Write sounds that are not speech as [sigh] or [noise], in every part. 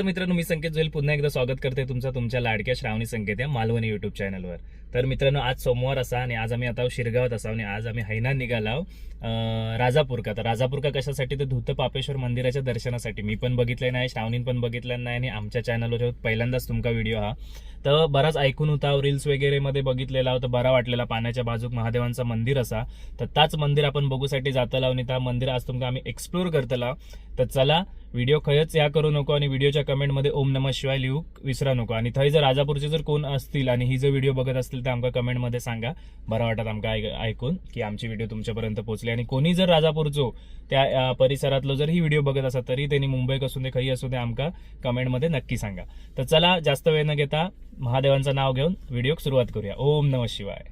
नमस्कार मित्रांनो मी संकेत जोईल पुन्हा एकदा स्वागत करते तुमचं तुमच्या लाडक्या श्रावणी संकेत या मालवणी युट्यूब चॅनलवर तर मित्रांनो आज सोमवार असा आणि आज आम्ही आता शिरगावात असा आणि आज आम्ही हैना निघालाव राजापूर का तर राजापूर का कशासाठी? तर धुत पापेश्वर मंदिराच्या दर्शनासाठी. मी पण बघितलं नाही श्रावणीन पण बघितलं नाही आणि आमच्या चॅनलवर पहिल्यांदाच तुमका व्हिडिओ हा. तर बराच ऐकून होता रील्स वगैरे मध्ये बघितलेला होता बरा वाटलेला. पाण्याच्या बाजूक महादेवांचं मंदिर असा. तर त्याच मंदिर आपण बघूसाठी जातला आणि त्या मंदिर आज तुमका आम्ही एक्सप्लोर करतला. तर चला व्हिडिओ खयच या करू नको आणि व्हिडिओच्या कमेंटमध्ये ओम नमः शिवाय लिहू विसरा नको. आणि थंय जर राजापूरचे जर कोण असतील आणि ही जर व्हिडिओ बघत असतील तर आमका कमेंटमध्ये सांगा. बरं वाटत आमका ऐकून की आमची व्हिडिओ तुमच्यापर्यंत पोहोचली. आणि कोणी जर राजापूरचो त्या परिसरातलो जर ही व्हिडिओ बघत असा तरी त्यांनी मुंबईक असू दे काही असू दे आमका कमेंटमध्ये नक्की सांगा. तर चला जास्त वेळ न घेता महादेवांचं नाव घेऊन व्हिडिओ सुरुवात करूया. ओम नमः शिवाय.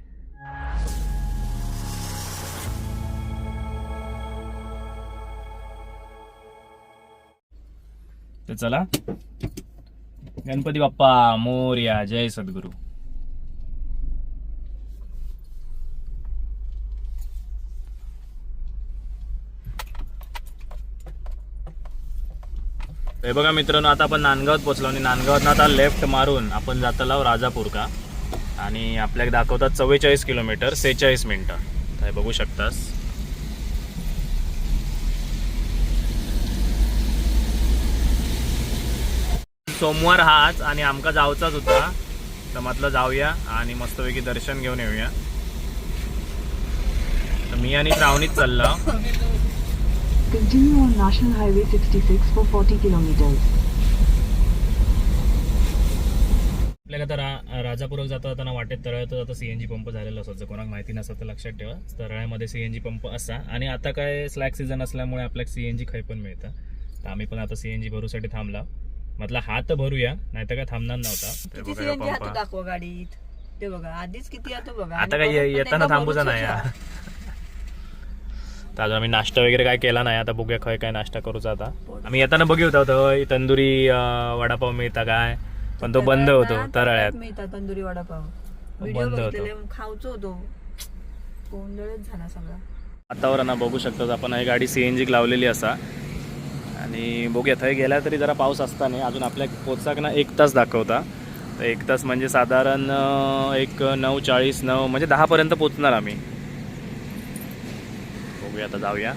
तर चला. गणपती बाप्पा मोर्या जय सद्गुरू. हे बघा मित्रांनो आता आपण नांदगावात पोचलो आणि नांदगावात आता लेफ्ट मारून आपण जातो राजापूर का आणि आपल्याला दाखवतात चव्वेचाळीस किलोमीटर सेहेचाळीस मिनटं. तर हे बघू शकतास. सोमवार हाच आणि आमका जावचाच होता. तर म्हटलं जाऊया आणि मस्तपैकी दर्शन घेऊन येऊया. तर मी आणि श्रावणीत चाललो. Continue on National Highway 66 for 40 kilometers. आपल्याला आता रा राजापूरक जाता जाताना वाटेत तळ्यात आता सीएनजी पंप झालेला असतो जर कोणाला माहिती नसतं तर लक्षात ठेवा तळ्यामध्ये सीएनजी पंप असा आणि आता काय स्लॅक सीझन असल्यामुळे आपल्याला सीएनजी खाई पण मिळतं तर आम्ही पण आता सीएनजी भरूसाठी थांबला म्हटलं हा तर भरूया नाहीतर काय थांबणार नव्हता ते किती सीएनजी. हातो दाखवा गाडीत ते बघा आधीच किती येतो बघा आता आणि काय ये- परत पण येताना थांबूचा नाही होता. हा. तर अजून आम्ही नाश्ता वगैरे काय केला नाही. आता बघूया खय काय नाश्ता करूचा आता. आम्ही येताना बघू होता तंदुरी वडापाव मिळता काय? पण तो बंद होतो तरळ्यात मिळतात तंदुरी वडापाव. व्हिडिओ बंद होतो. खाऊचो होतो. गोंधळच झाला सगळा. वातावरण बघू शकतो आपण. ही गाडी सी एन जीक लावलेली असा. आणि बघूया थंय गेल्या तरी जरा पाऊस असताना अजून आपल्या पोचाक ना एक तास दाखवता. तर एक तास म्हणजे साधारण एक नऊ चाळीस नऊ म्हणजे दहापर्यंत पोचणार आम्ही. बघूया आता जाऊया.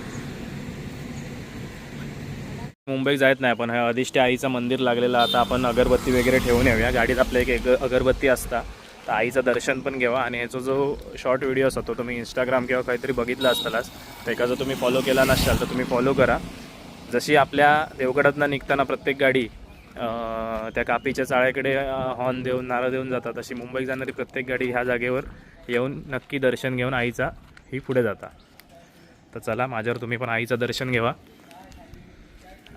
मुंबईत जायत नाही आपण हे अधिष्ठ आईचं मंदिर लागलेलं आता आपण अगरबत्ती वगैरे ठेवून येऊया. गाडीत आपल्या एक अगरबत्ती असता. तर आईचं दर्शन पण घ्यावा आणि ह्याचा जो शॉर्ट व्हिडिओ असतो तो तुम्ही इंस्टाग्राम किंवा काहीतरी बघितला असतालाच त्याचा जर तुम्ही फॉलो केला नसाल तर तुम्ही फॉलो करा. जशी आपल्या देवगडातनं निघताना प्रत्येक गाडी त्या कापीच्या चाळ्याकडे हॉर्न देऊन नारळ देऊन जातात तशी मुंबईत जाणारी प्रत्येक गाडी ह्या जागेवर येऊन नक्की दर्शन घेऊन आईचा ही पुढे जाता. तर चला माझ्यावर तुम्ही पण आईचं दर्शन घ्यावा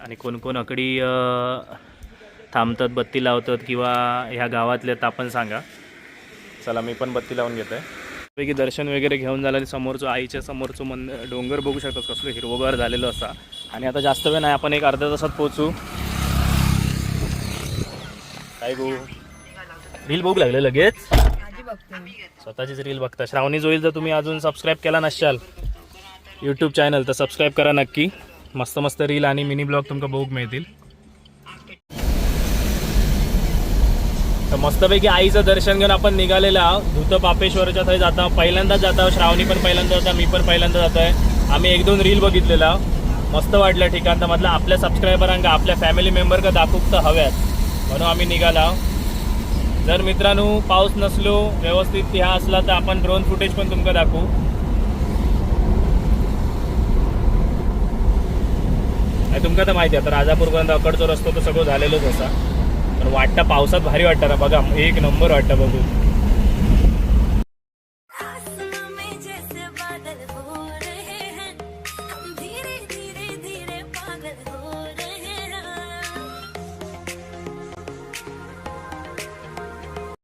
आणि कोण कोण अकडी थांबतात बत्ती लावतात किंवा ह्या गावातले तर आपण सांगा. चला मी पण बत्ती लावून घेतो आहे पैकी दर्शन वगैरे घेऊन झालं आणि समोरचं आईच्या समोरचं मन डोंगर बघू शकतात कसलं हिरवगार झालेलं असा. आणि आता जास्त वेळ नाही आपण एक अर्ध्या तासात पोचू काय गो? रील बघू लागले लगेच? स्वतःचीच रील बघता. श्रावणी जोईल जर तुम्ही अजून सबस्क्राईब केला नसाल यूट्यूब चॅनल तर सबस्क्राईब करा नक्की. मस्त मस्त रील आणि मिनी ब्लॉग तुमका बघूक मिळतील. तर मस्तपैकी आईचं दर्शन घेऊन आपण निघालेलं आहोत. धुतं पापेश्वरच्या थंय जाता पहिल्यांदाच जाता श्रावणी पण पहिल्यांदा जाता मी पण पहिल्यांदा जात आहे आम्ही एक दोन रील बघितलेला मस्त वाटलं ठिकाण तर म्हटलं आपल्या सबस्क्रायबरांका आपल्या फॅमिली मेंबर का दाखवूक तर हव्यात. म्हणून आम्ही निघाला जर मित्रांनो पाऊस नसलो व्यवस्थित ह्या असला तर आपण ड्रोन फुटेज पण तुमका दाखवू. आणि तुमका तर माहिती आहे आता राजापूरपर्यंत अकडचो रस्तो तर सगळं झालेलोच असा. पण वाटतं पावसात भारी वाटतं ना बघा एक नंबर वाटतं बघू.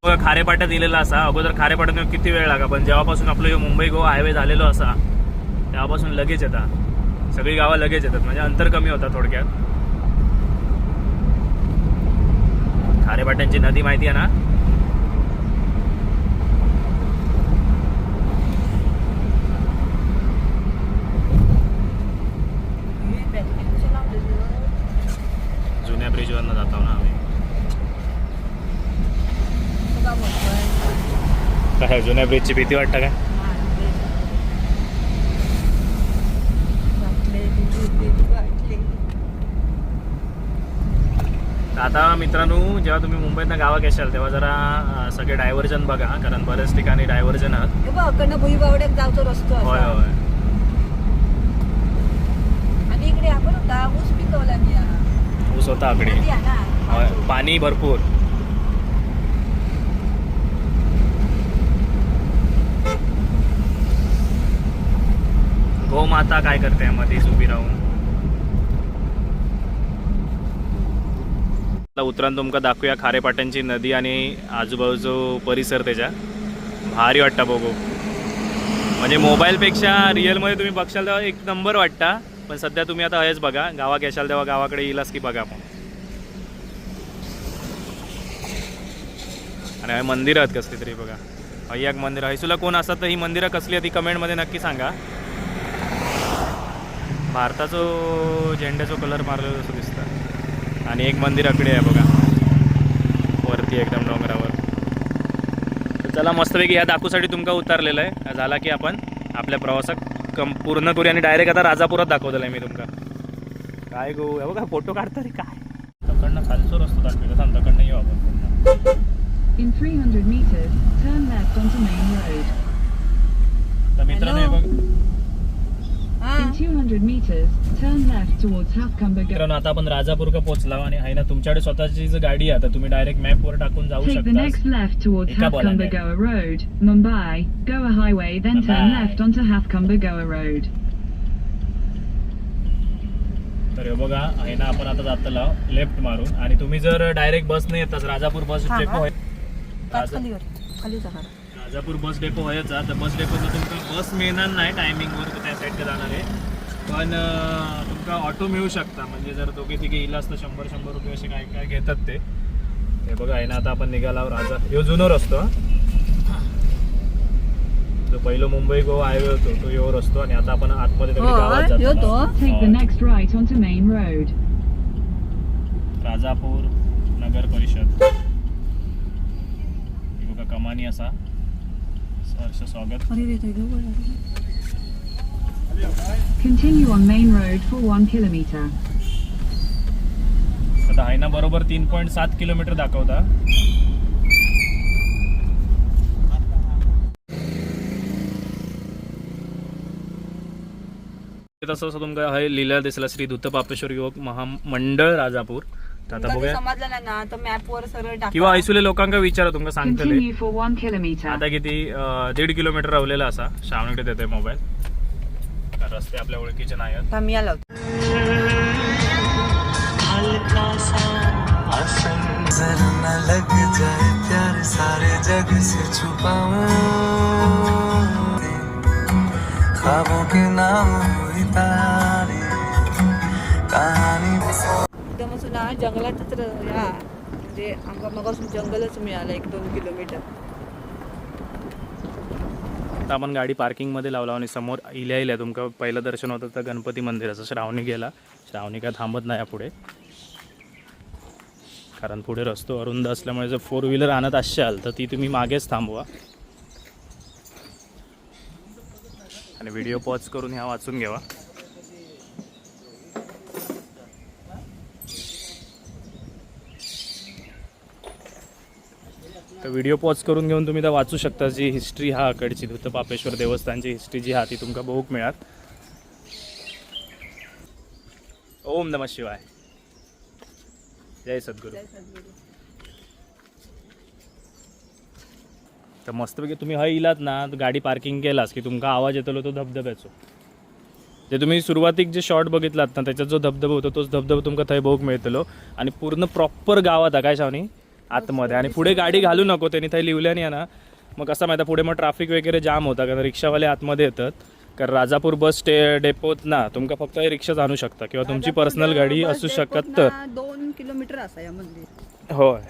हो हैं खारेपाट्यात दिलेला असा अगोदर खारेपाट्यात किती वेळ लागा पण जेव्हापासून आपलं मुंबई गोवा हायवे झालेलो असा तेव्हापासून लगेच येतात सगळी गावं लगेच येतात. म्हणजे अंतर कमी होतं थोडक्यात. खारेपाट्यांची नदी माहिती आहे ना? जुन्या ब्रिजवरनं जातो ना आम्ही. काय [laughs] जुन्या ब्रिजची भीती वाटतं काय आता मित्रांनो जेव्हा तुम्ही मुंबईतनं गावात येशाल तेव्हा जरा सगळे डायव्हर्जन बघा कारण बऱ्याच ठिकाणी डायव्हर्जन आहात. भुईबावड्यात रस्तो होय. होय. आणि इकडे आपण होता ऊस पिकवला. ऊस होता आकडे होय पाणी भरपूर. गोमाता काय करते मध्येच उभी राहून. आता उतरान तुमका दाखवूया खारेपाट्यांची नदी आणि आजूबाजूचो परिसर त्याच्या. भारी वाटतं बघू. म्हणजे मोबाईलपेक्षा रिअलमध्ये तुम्ही बघशाल तेव्हा एक नंबर वाटता पण सध्या तुम्ही आता हेच बघा. गावात येशाल तेव्हा गावाकडे येईलच की बघा मग आणि हे मंदिरं आहेत कसली तरी बघा. ही एक मंदिर हैसूला कोण असतात तर ही मंदिरं कसली आहेत ती कमेंटमध्ये नक्की सांगा. भारताचो झेंड्याचो कलर मारलेला असं दिसतो आणि एक मंदिर अकडे आहे बघा. वरती एकदम डोंगरावर. चला मस्तपैकी ह्या दाखवूसाठी तुमका उतारलेलं आहे. झाला की आपण आपल्या प्रवासात कम पूर्ण करूया आणि डायरेक्ट आता राजापुरात दाखवलेलं आहे मी तुमका. काय गो हे बघा फोटो काढता रे काय? तकडनं खालचो रस्तो दाखवला सांग तकडनं येऊ आपण In 300 meters, turn left onto Main Road. तर मित्रांनो हे Hello. बघ हा. In 200 meters, turn left towards Halfcumber Go. मित्रांनो आता आपण राजापूर का पोहोचला आणि आहे ना तुमच्याकडे स्वतःची जी गाडी आहे आता तुम्ही डायरेक्ट मॅपवर टाकून जाऊ Take the शकता next left towards Ika bola Halfcumber ne? Goa Road, Mumbai, Goa Highway, then turn Mumbai. left onto Halfcumber Goa Road. तर हे बघा आहे ना आपण आता जातला लेफ्ट मारून आणि तुम्ही जर डायरेक्ट बसने येताच राजापूर बस डेपो. आहे पाच राजा- खाली वर खाली जा खरं. राजापूर बस डेपो व्हायचा तर बस डेपोचं तुमका बस मिळणार नाही टायमिंगवर त्या साईडला जाणार आहे पण तुमका ऑटो मिळू शकता. म्हणजे जर दोघे तिघे इलास तर शंभर शंभर रुपये असे काय काय घेतात ते. हे बघा आहे ना आता आपण निघाला राजा. ह्यो जुनो रस्तो हा. जो पहिलो मुंबई गोवा हायवे होतो तो ह्यो रस्तो आणि आता आपण आतमध्ये Main Road. राजापूर नगर परिषद. हे बघा कमानी असा. स्वागत. Continue on Main Road for 1 kilometer. आता आहे ना बरोबर तीन पॉईंट सात किलोमीटर दाखवता. तसं असं तुमका हे लिहिलं दिसला श्री धुतपापेश्वर युवक महामंडळ राजापूर. तर आता बघूया. ते समजलं नाही ना तर मॅप वर सरळ टाका किंवा ऐसुले लोकांका विचारा तुमका सांगतले. Continue for 1 kilometer. आता किती अं, दीड किलोमीटर रावलेला असा. श्रावणकडे देतोय मोबाईल रस्ते आपल्या ओळखीचे नाही आहेत. मी आलो. लग जाए प्यार सारे जग से छुपाऊं ख्वाबों के नाम हुई तारी कहानी एकदम असं ना जंगलातच र- या म्हणजे आमका मगासून जंगलच मिळालं एक दोन किलोमीटर. आता आपण गाडी पार्किंगमध्ये लावला आणि समोर इल्या इल्या तुमका पहिलं दर्शन होतं तर गणपती मंदिराचं श्रावणी गेला. श्रावणी काय थांबत नाही पुढे कारण पुढे रस्तो अरुंद असल्यामुळे जर फोर व्हीलर आणत असाल तर ती तुम्ही मागेच थांबवा. आणि व्हिडिओ पॉज करून ह्या वाचून घ्यावा तर व्हिडिओ पॉज करून घेऊन तुम्ही तर वाचू शकता जी हिस्ट्री हा कडची धुतपापेश्वर देवस्थानची हिस्ट्री जी हा ती तुमका बघूक मिळात ओम नम शिवाय. जय सद्गुरू. तर मस्तपैकी तुम्ही हय इलात ना तर गाडी पार्किंग केलास की तुमका आवाज येतलो तो धबधब्याचो. जे तुम्ही सुरुवातीक जे शॉर्ट बघितलात ना त्याच्यात जो धबधबा होतो तोच धबधबा तुमका थंय बघूक मिळतलो. आणि पूर्ण प्रॉपर गावात आहे काय शावनी? आतमध्ये. आणि पुढे गाडी घालू नको त्यांनी थंय लिवल्याने ना. मग कसं माहिती पुढे मग ट्रॅफिक वगैरे जाम होता कारण रिक्षावाले आतमध्ये येतात. कारण राजापूर बस स्टे डेपोत ना तुमका फक्त रिक्षाच आणू शकता किंवा तुमची पर्सनल गाडी असू शकत तर. दोन किलोमीटर असा या मंदिर. होय.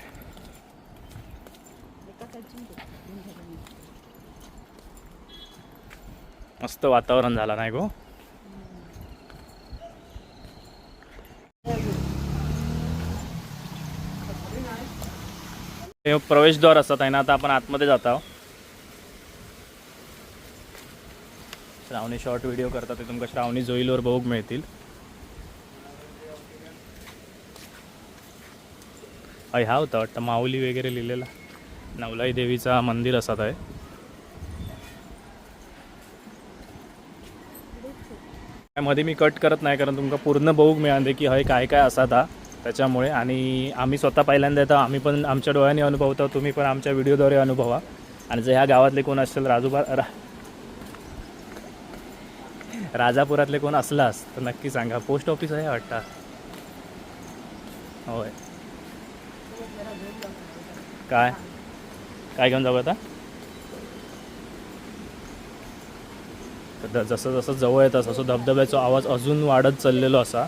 मस्त वातावरण झालं नाही गो. हे प्रवेशद्वार असतात आहे ना आता आपण आतमध्ये जात आहोत. श्रावणी शॉर्ट व्हिडिओ करतात ते तुमका श्रावणी जोईलवर बघूक मिळतील. अय हा होता वाटतं माऊली वगैरे लिहिलेला. नवलाई देवीचा मंदिर असत आहे. मध्ये मी कट करत नाही कारण तुमका पूर्ण बघूक मिळाले की हय काय काय असा था त्याच्यामुळे आणि आम्ही स्वतः पहिल्यांदा येतो आम्ही पण आमच्या डोळ्याने अनुभवतो तुम्ही पण आमच्या व्हिडिओद्वारे अनुभवा. आणि जर ह्या गावातले कोण असेल राजूबा रा राजापुरातले कोण असलास तर नक्की सांगा. पोस्ट ऑफिस आहे वाटतं. होय. काय? काय घेऊन जाऊ आता? तर जसं जसं जवळ येतं तसं धबधब्याचा आवाज अजून वाढत चाललेलो असा.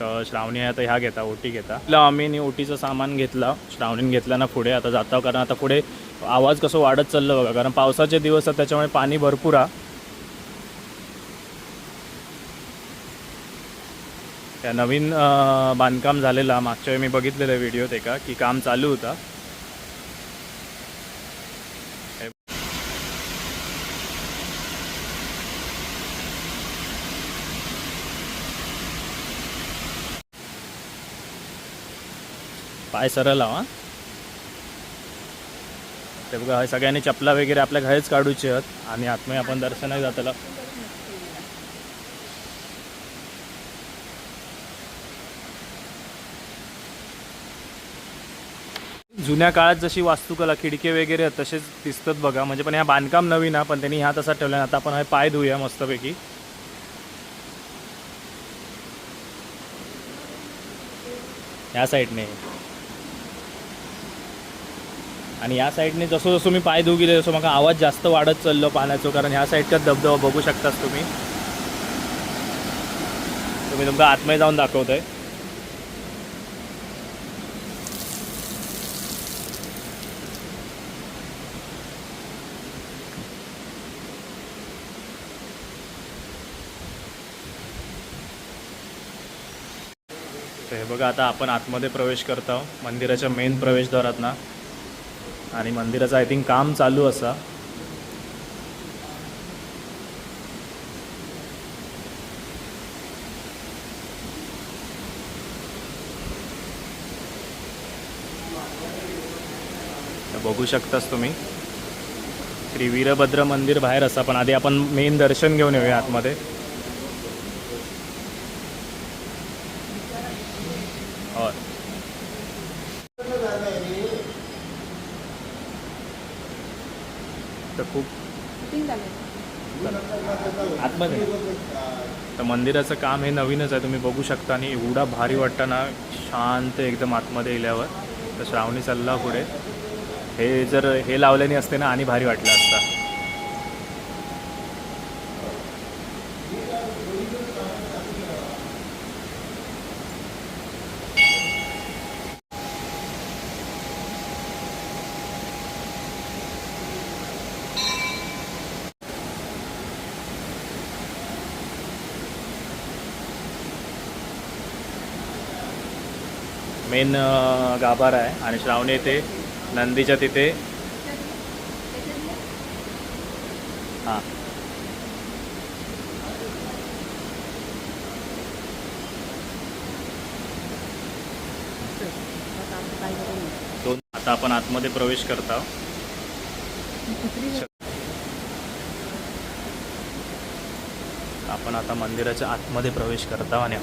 तर श्रावणी आता ह्या घेता ओटी घेता. तिला आम्ही ओटीचं सामान घेतलं श्रावणीने घेतला ना पुढे आता जातो कारण आता पुढे आवाज कसं वाढत चाललं बघा कारण पावसाचे दिवस आहेत त्याच्यामुळे पाणी भरपूर आहे त्या नवीन बांधकाम झालेला मागच्या वेळी मी बघितलेलं व्हिडिओत एका की काम चालू होता. पाय सरळ लावा ते बघा हे सगळ्यांनी चपला वगैरे आपल्या घरीच काढूचे आहेत. आणि आत्मे आपण दर्शनाला जाताला. जुन्या काळात जशी वास्तुकला खिडके वगैरे आहेत तसेच दिसतात बघा. म्हणजे पण ह्या बांधकाम नवीन हा पण त्यांनी ह्या तसा ठेवला आता आपण हे पाय धुया मस्तपैकी. ह्या साईडने. आणि या साईडने जसं जसं मी पाय धुवू गेले तसं मला आवाज जास्त वाढत चाललो पाण्याचं कारण ह्या साईडचा धबधबा बघू शकताच तुम्ही. तुम्ही तुमका आतमध्ये जाऊन दाखवतोय. तर हे बघा आता आपण आतमध्ये प्रवेश करत आहोत मंदिराच्या मेन प्रवेशद्वारात ना आणि मंदिराचं आय थिंक काम चालू असा. बघू शकतास तुम्ही. श्री वीरभद्र मंदिर बाहेर असा पण आधी आपण मेन दर्शन घेऊन येऊया आतमध्ये होय तर खूप आतमध्ये तर मंदिराचं काम हे नवीनच आहे. तुम्ही बघू शकता आणि एवढा भारी वाटतं ना शांत एकदम आतमध्ये गेल्यावर तर श्रावणी चालला पुढे. हे जर हे लावल्याने असते ना आणि भारी वाटलं असतं. मेन गाभारा आहे. आणि श्रावणी येथे नंदीच्या तिथे. हां. दोन आता आपण आतमध्ये प्रवेश करत. आहोत आपण आता मंदिराच्या आतमध्ये प्रवेश करत आहोत आणि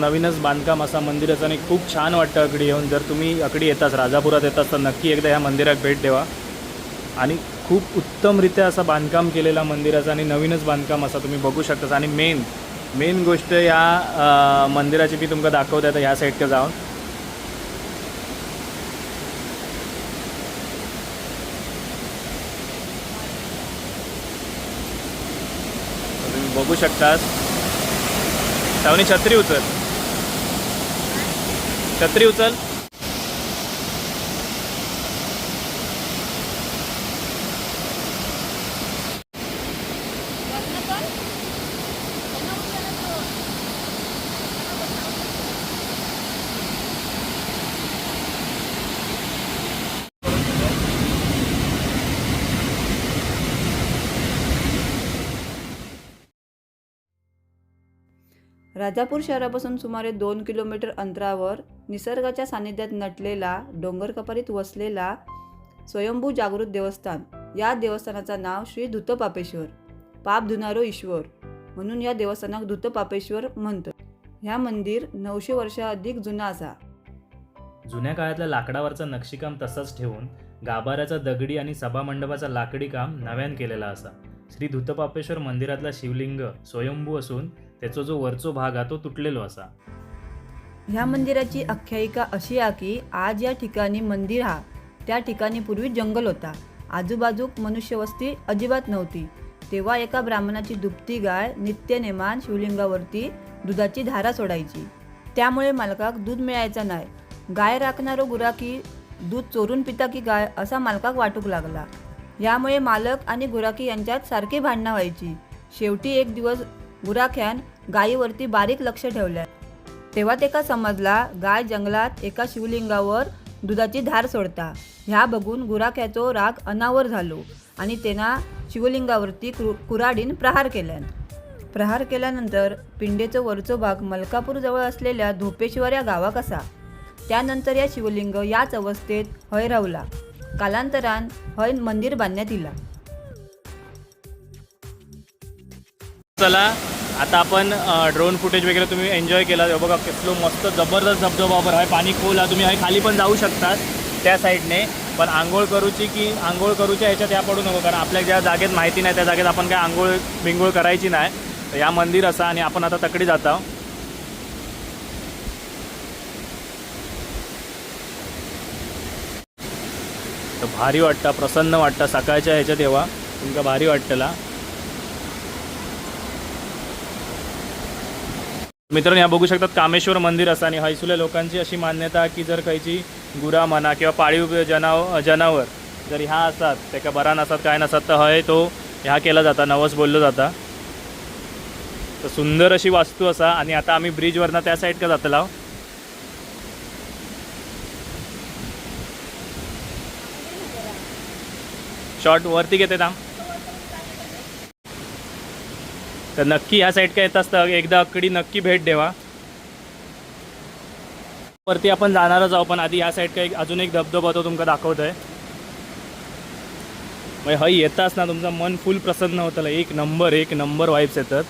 नवीनच बांधकाम असा मंदिराचं आणि खूप छान वाटतं अकडी येऊन. जर तुम्ही अकडी येताच राजापुरात येताच तर नक्की एकदा ह्या मंदिरात भेट द्यावा आणि खूप उत्तमरित्या असा बांधकाम केलेला मंदिराचं आणि नवीनच बांधकाम असा तुम्ही बघू शकता आणि मेन मेन गोष्ट या मंदिराची मी तुमका दाखवते आता ह्या साईडला जाऊन. तुम्ही बघू शकतास. सावनी छत्री उतर छत्री उचल. राजापूर शहरापासून सुमारे दोन किलोमीटर अंतरावर निसर्गाच्या सानिध्यात नटलेला डोंगर कपारीत वसलेला स्वयंभू जागृत देवस्थान. या देवस्थानाचं नाव श्री धुतपापेश्वर पाप धुनारो ईश्वर म्हणून या देवस्थानाक धुतपापेश्वर म्हणतात ह्या मंदिर नऊशे वर्षा अधिक जुना असा. जुन्या काळातल्या लाकडावरचं नक्षीकाम तसंच ठेवून गाभाऱ्याचा दगडी आणि सभामंडपाचा लाकडी काम नव्यान केलेला असा. श्री धुतपापेश्वर मंदिरातला शिवलिंग स्वयंभू असून त्याचा जो वरचो भाग हा तो तुटलेलो असा. ह्या मंदिराची आख्यायिका अशी आहे की आज या ठिकाणी मंदिर हा त्या ठिकाणी पूर्वी जंगल होता. आजूबाजूक मनुष्यवस्ती अजिबात नव्हती. तेव्हा एका ब्राह्मणाची दुभती गाय नित्यनेमान शिवलिंगावरती दुधाची धारा सोडायची. त्यामुळे मालकाक दूध मिळायचं नाही. गाय राखणारो गुराकी दूध चोरून पिता की गाय असा मालकाक वाटूक लागला. यामुळे मालक आणि गुराकी यांच्यात सारखी भांडणं व्हायची. शेवटी एक दिवस गुराख्यान गायीवरती बारीक लक्ष ठेवलं तेव्हा तेका समजला गाय जंगलात एका शिवलिंगावर दुधाची धार सोडता. ह्या बघून गुराख्याचो राग अनावर झालो आणि त्यांना शिवलिंगावरती क्रू कुराडीन प्रहार केल्यान प्रहार केल्यानंतर पिंडेचो वरचो भाग मलकापूर जवळ असलेल्या धोपेश्वर या गावाक असा. त्यानंतर या शिवलिंग याच अवस्थेत हय रावला कालांतरान हय मंदिर बांधण्यात इला. चला आता आपण ड्रोन फुटेज वगैरे तुम्ही एन्जॉय केला. बघा कसलो मस्त जबरदस्त धबधबा वर आहे पाणी खोल आहे. तुम्ही आहे खाली पण जाऊ शकतात त्या साईडने पण आंघोळ करूची की आंघोळ करूच्या ह्याच्यात या पडू नको. कारण आपल्या ज्या जागेत माहिती नाही त्या जागेत आपण काय आंघोळ बिंघोळ करायची नाही. तर या मंदिर असा आणि आपण आता तकडी जात आहोत. तर भारी वाटतं प्रसन्न वाटतं. सकाळच्या ह्याच्यात तेव्हा तुमका भारी वाटतला. मित्रांनो या बघू शकतात कामेश्वर मंदिर असं आणि हैसुल्या लोकांची अशी मान्यता की जर खंयची गुरा म्हणा किंवा पाळीव जनाव जनावर जर ह्या असतात तेका बरा नसतात काय नसतात तर हय तो ह्या केला जाता नवस बोललो जाता. तर सुंदर अशी वास्तू असा आणि आता आम्ही ब्रिजवरनं त्या साईड का जातला शॉर्ट वरती घेते थांब. तर नक्की ह्या साईड काय येत असतं एकदा अक्कडी नक्की भेट देवा. वरती आपण जाणारच आहोत पण आधी ह्या साईड काय अजून एक धबधबा तो तुमका दाखवत आहे म्हणजे हय येताच ना तुमचं मन फुल प्रसन्न होतं एक नंबर एक नंबर वाईब्स येतात.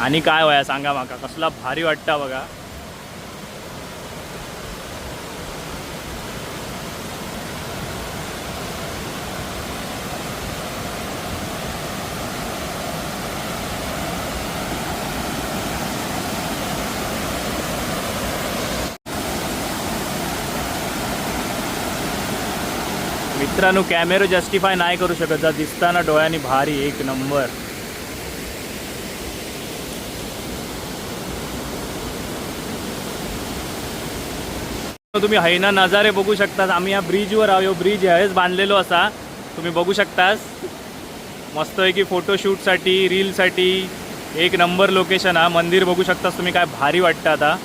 आणि काय वया सांगा माका कसला भारी वाटता बघा. मित्रांनो कॅमेरा जस्टिफाय नाही करू शकत. जा दिसताना डोळ्यांनी भारी एक नंबर तुम्ही हैना नजारे बघू शकतात. आम्ही या ब्रिजवर आहो ब्रिज ह्यावेळेस बांधलेलो असा. तुम्ही बघू शकतास. मस्तपैकी फोटोशूटसाठी रीलसाठी एक नंबर लोकेशन हा. मंदिर बघू शकतास. तुम्ही काय भारी वाटतं आता.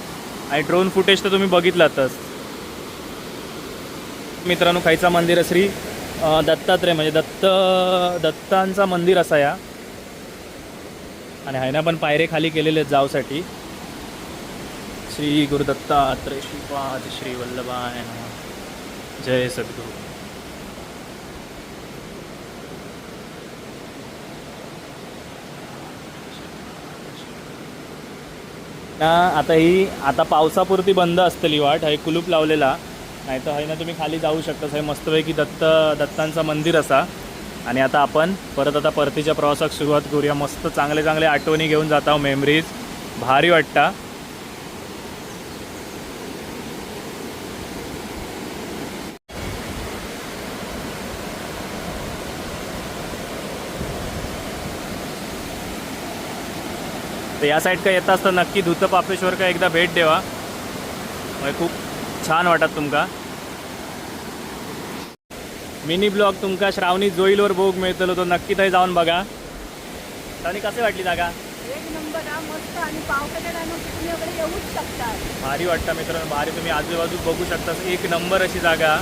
आणि ड्रोन फुटेज तर तुम्ही बघितलातच. मित्रांनो खायचा मंदिर श्री दत्तात्रय. म्हणजे दत्त दत्तांचा मंदिर असा या. आणि हायना पण पायरे खाली केलेले आहेत जावसाठी. श्री गुरुदत्तात्रय श्रीपाद श्री वल्लभाय जय सद्गुरू. ना आता ही आता पावसापुरती बंद असतली वाट. हे कुलूप लावलेला. नाही तर ना तुम्ही खाली जाऊ शकता. हे मस्तपैकी दत्त दत्तांचं मंदिर असा. आणि आता आपण परत आता परतीच्या प्रवासाक सुरुवात करूया. मस्त चांगले चांगले आठवणी घेऊन जात आहो मेमरीज भारी वाटता. तर या साईड का येत असतं नक्की धुतं पापेश्वर का एकदा भेट देवा. म्हणजे खूप छान वाटत तुमका. मिनी ब्लॉग तुमका श्रावणी जोईलवर भोग मिळतलो तो नक्की थंय जाऊन बघा. आणि कसे वाटली जागा? एक नंबर हा मस्त आणि पावसाच्या टायमात तुम्ही वगैरे येऊच शकतात भारी वाटतं मित्रांनो भारी तुम्ही आजूबाजू बघू शकता एक नंबर अशी जागा.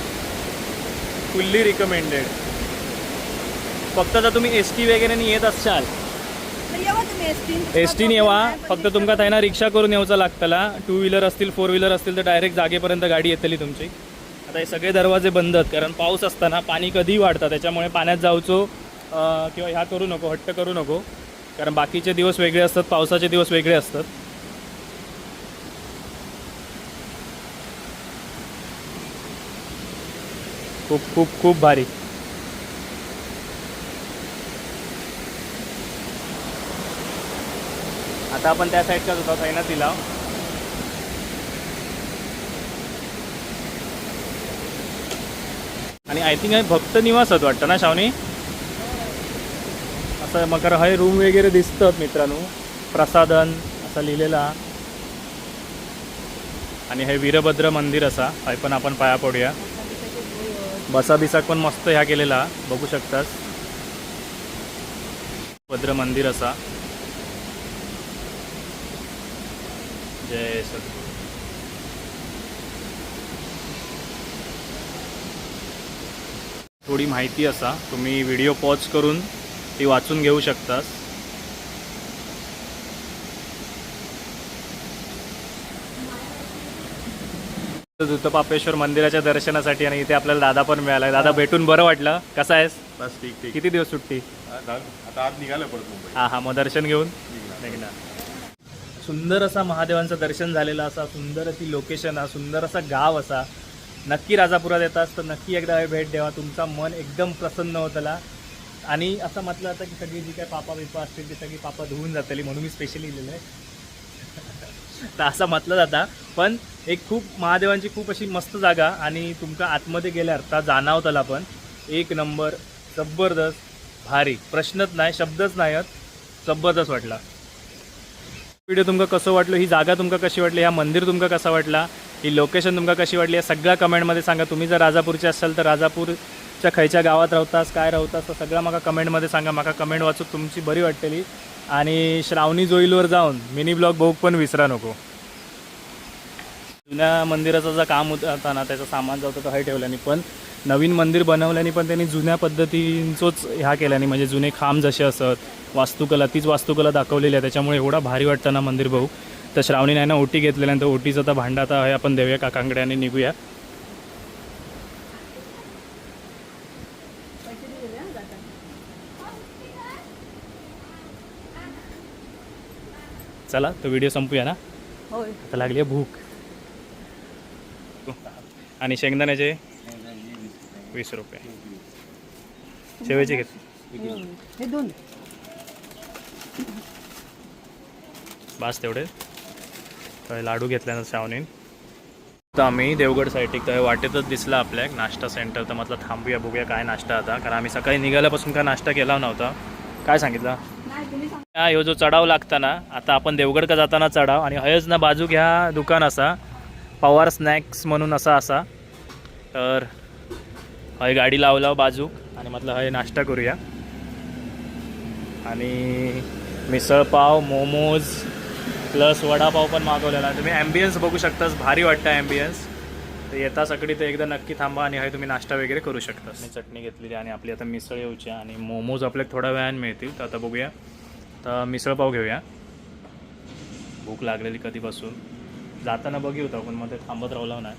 फुल्ली रिकमेंडेड फक्त जर तुम्ही एस टी वगैरे येत असाल. येवा तुम्ही एस टी येवा. फक्त तुमका त्यांना रिक्षा करून येऊचं लागतला. टू व्हीलर असतील फोर व्हीलर असतील तर डायरेक्ट जागेपर्यंत गाडी येतली तुमची. आता हे सगळे दरवाजे बंद आहेत कारण पाऊस असताना पाणी कधीही वाढतं त्याच्यामुळे पाण्यात जाऊचो किंवा ह्या करू नको हट्ट करू नको. कारण बाकीचे दिवस वेगळे असतात पावसाचे दिवस वेगळे असतात. खूप खूप खूप भारी. आता आपण त्या साईडचाच होता साईना दिला आणि आय थिंक हे भक्त निवासच वाटतं ना शावनी? असं मग हे रूम वगैरे दिसतात मित्रांनो. प्रसादन असं लिहिलेला. आणि हे वीरभद्र मंदिर असा. हय पण आपण पाया पडूया. बसा बिसाक पण मस्त ह्या केलेला. बघू शकतास. भद्र मंदिर असा. जय सद्गुरू थोडी माहिती असा. तुम्ही व्हिडिओ पॉज करून ती वाचून घेऊ शकतास. पापेश्वर मंदिराच्या दर्शनासाठी आणि इथे आपल्याला दादा पण मिळाला दादा भेटून बरं वाटलं. कसा आहेस? बस ठीक ठीक. किती दिवस सुट्टी? आता आता आज निघालं परत मुंबई हा हा मग दर्शन घेऊन? निघणार. सुंदर असा महादेवांचं दर्शन झालेलं असा सुंदर अशी लोकेशन हा सुंदर असा गाव असा. नक्की राजापुरात येतास तर नक्की एकदा भेट द्यावा. तुमचा मन एकदम प्रसन्न होतला आणि असं म्हटलं जातं की सगळी जी काय पापा बिपा असतील ती सगळी पापा धुवून जातली म्हणून मी स्पेशली लिहिलेलं आहे. [laughs] तर असं म्हटलं जाता. पण एक खूप महादेवांची खूप अशी मस्त जागा आणि तुमका आतमध्ये गेल्यावर ता जाणवतला पण एक नंबर जबरदस्त भारी. प्रश्नच नाही शब्दच नाही आहेत जबरदस्त वाटला. व्हिडिओ तुमका कसं वाटलं? ही जागा तुमका कशी वाटली? ह्या मंदिर तुमका कसा वाटला? ही लोकेशन तुमका कशी वाटली? आहे सगळ्या कमेंटमध्ये सांगा. तुम्ही जर राजापूरचे असाल तर राजापूरच्या खयच्या गावात राहतास काय राहतास तर सगळं माका कमेंटमध्ये सांगा. माका कमेंट वाचून तुमची बरी वाटलेली आणि श्रावणी जोईलवर जाऊन मिनी ब्लॉग बघू पण विसरा नको. जुन्या मंदिराचं जर काम होता ना त्याचं सामान जातं तर हे ठेवल्याने पण नवीन मंदिर बनवल्याने पण त्यांनी जुन्या पद्धतींचोच ह्या केल्याने म्हणजे जुने खांब जसे असत वास्तुकला तीच वास्तुकला दाखवलेली आहे. त्याच्यामुळे एवढा भारी वाटतं ना मंदिर भाऊ तर श्रावणी नाही ना ओटी घेतलेल्यानंतर ओटीचं तर भांडा आता आहे आपण देऊया काकांकडे आणि निघूया. चला तो व्हिडिओ संपूया ना? आता लागली आहे भूक. आणि शेंगदाण्याचे वीस रुपये. शेवेचे घेत. बास तेवढे. तर लाडू घेतल्यानं श्रावणीन तर आम्ही देवगड साईटिक तर वाटेतच दिसला आपल्या नाश्ता सेंटर तर म्हटलं थांबूया बघूया काय नाश्ता आता. कारण आम्ही सकाळी निघाल्यापासून काय नाश्ता केला नव्हता. काय सांगितलं? हा ह्यो जो चढाव लागता ना आता आपण देवगड का जाताना चढाव. आणि हयच ना बाजू घ्या दुकान असा. पवार स्नॅक्स म्हणून असा असा. तर हय गाडी लावला बाजू. आणि म्हटलं हय नाश्ता करूया. आणि मिसळपाव मोमोज प्लस वडापाव पण मागवलेला. तुम्ही ॲम्बियन्स बघू शकतास भारी वाटतं ॲम्बियन्स तर येता सगळी तर एकदा नक्की थांबा आणि हय तुम्ही नाश्ता वगैरे करू शकता मी चटणी घेतलेली आणि आपली आता मिसळ येऊची आणि मोमोज आपल्याला थोड्या वेळाने मिळतील. तर आता बघूया. तर मिसळपाव घेऊया. भूक लागलेली कधीपासून. जाताना बघी होता पण मग ते थांबत राहिला नाही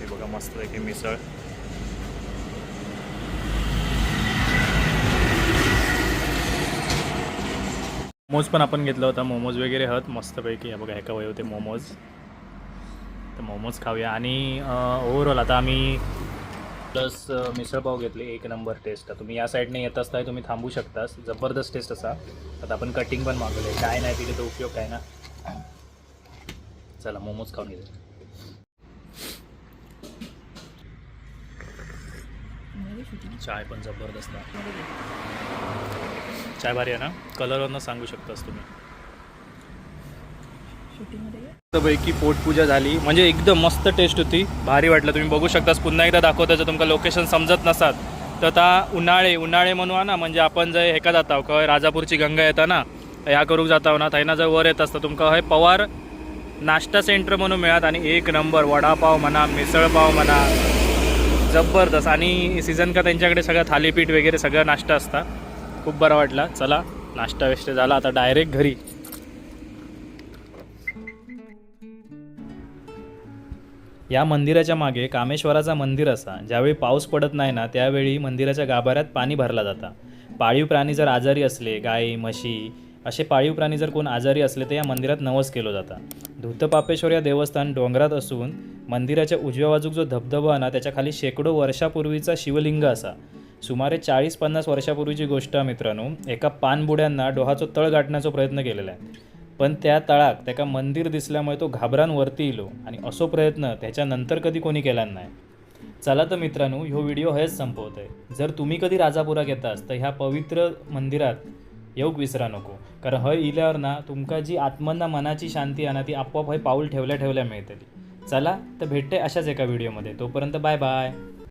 ते बघा मस्त आहे की मिसळ. मोमोज पण आपण घेतला होता. मोमोज वगैरे हत मस्तपैकी. हे बघा ह्याका वय होते मोमोज. तर मोमोज खाऊया. आणि ओव्हरऑल आता आम्ही प्लस मिसळपाव घेतले. एक नंबर टेस्ट तुम्ही या साईडने येत असताय तुम्ही थांबू शकतास. जबरदस्त टेस्ट असा. आता आपण कटिंग पण मागवले काय नाही तिथे तो उपयोग काय ना? चला मोमोज खाऊन घेऊ चाय पण जबरदस्त आहे. चाय भारी आहे ना? कलरवरनं सांगू शकतास तुम्ही. पैकी पोटपूजा झाली. म्हणजे एकदम मस्त टेस्ट होती. भारी वाटलं. तुम्ही बघू शकतास. पुन्हा एकदा दाखवता जर तुमका लोकेशन समजत नसात तर आता उन्हाळे उन्हाळे म्हणू ना म्हणजे आपण जर हेका जाता खंय राजापूरची गंगा येता ना ह्या करूक जाता ना. थंयना जर वर येत असतं तुमका हय पवार नाश्ता सेंटर म्हणून मिळत आणि एक नंबर वडापाव म्हणा मिसळपाव म्हणा जबरदस्त. आणि सीझन का त्यांच्याकडे सगळं थालीपीठ वगैरे सगळं नाश्ता असता. खूप बरं वाटला. चला नाश्ता वेस्ट झाला. आता डायरेक्ट घरी. या मंदिराच्या मागे कामेश्वराचा मंदिर असा. ज्यावेळी पाऊस पडत नाही ना त्यावेळी मंदिराच्या गाभाऱ्यात पाणी भरला जाता. पाळीव प्राणी जर आजारी असले गाई म्हशी असे पाळीव प्राणी जर कोण आजारी असले तर या मंदिरात नवस केलं जातं. धूतपापेश्वर या देवस्थान डोंगरात असून मंदिराच्या उजव्या बाजूक जो धबधबा ना त्याच्याखाली शेकडो वर्षापूर्वीचा शिवलिंग असा. सुमारे चाळीस पन्नास वर्षापूर्वीची गोष्ट आहे मित्रांनो. एका पानबुड्यांना डोहाचं तळ गाठण्याचा प्रयत्न केलेला आहे. पण त्या तळाक त्याका मंदिर दिसल्यामुळे तो घाबरान वरती इलो आणि असो प्रयत्न त्याच्यानंतर कधी कोणी केला नाही. चला तर मित्रांनो ह्यो व्हिडिओ हेच संपवत आहे जर तुम्ही कधी राजापुराक येतास तर ह्या पवित्र मंदिरात येऊक विसरा नको. कारण हय इल्यावर ना तुमका जी आत्मना मनाची शांती आहे ना ती आपोआप हय पाऊल ठेवल्या ठेवल्या मिळतली. चला तर भेटते अशाच एका व्हिडिओमध्ये. तोपर्यंत बाय बाय.